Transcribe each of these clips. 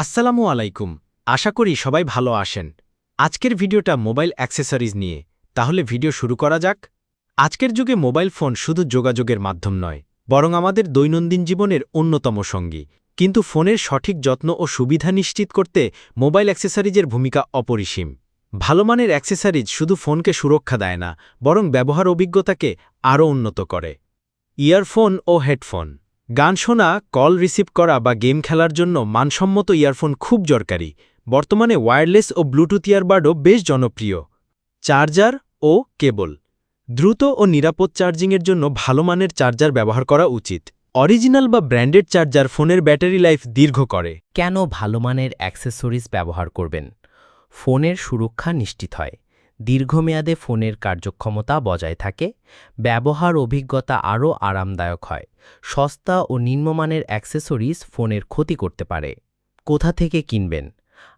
আসসালামু আলাইকুম। আশা করি সবাই ভালো আসেন আজকের ভিডিওটা মোবাইল অ্যাক্সেসরিজ নিয়ে। তাহলে ভিডিও শুরু করা যাক। আজকের যুগে মোবাইল ফোন শুধু যোগাযোগের মাধ্যম নয়, বরং আমাদের দৈনন্দিন জীবনের অন্যতম সঙ্গী। কিন্তু ফোনের সঠিক যত্ন ও সুবিধা নিশ্চিত করতে মোবাইল অ্যাক্সেসরিজের ভূমিকা অপরিসীম। ভালো মানের অ্যাক্সেসরিজ শুধু ফোনকে সুরক্ষা দেয় না, বরং ব্যবহার অভিজ্ঞতাকে আরও উন্নত করে। ইয়ারফোন ও হেডফোন। গান শোনা, কল রিসিভ করা বা গেম খেলার জন্য মানসম্মত ইয়ারফোন খুব দরকারি। বর্তমানে ওয়্যারলেস ও ব্লুটুথ ইয়ারবাডও বেশ জনপ্রিয়। চার্জার ও কেবল। দ্রুত ও নিরাপদ চার্জিংয়ের জন্য ভালো মানের চার্জার ব্যবহার করা উচিত। অরিজিনাল বা ব্র্যান্ডেড চার্জার ফোনের ব্যাটারি লাইফ দীর্ঘ করে। কেন ভালো মানের অ্যাক্সেসরিজ ব্যবহার করবেন? ফোনের সুরক্ষা নিশ্চিত হয়। দীর্ঘমেয়াদে ফোনের কার্যক্ষমতা বজায় থাকে, ব্যবহার অভিজ্ঞতা আরও আরামদায়ক হয়, সস্তা ও নিম্নমানের অ্যাক্সেসরিজ ফোনের ক্ষতি করতে পারে। কোথা থেকে কিনবেন?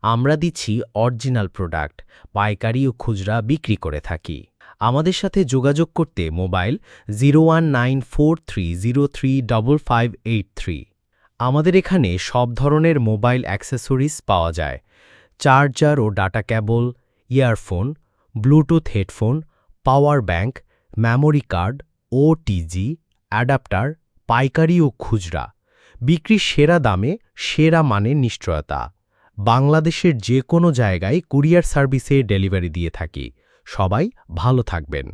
আমরা দিচ্ছি অরিজিনাল প্রোডাক্ট, পাইকারি ও খুচরা বিক্রি করে থাকি। আমাদের সাথে যোগাযোগ করতে মোবাইল জিরো আমাদের এখানে সব ধরনের মোবাইল অ্যাক্সেসরিজ পাওয়া যায়। চার্জার ও data cable earphone Bluetooth headphone, power bank, memory card OTG adapter, পাইকারি ও খুচরা। বিক্রির সেরা দামে, সেরা মানের নিশ্চয়তা। বাংলাদেশের যে কোনো জায়গায় কুরিয়ার সার্ভিসে ডেলিভারি দিয়ে থাকি। সবাই ভালো থাকবেন।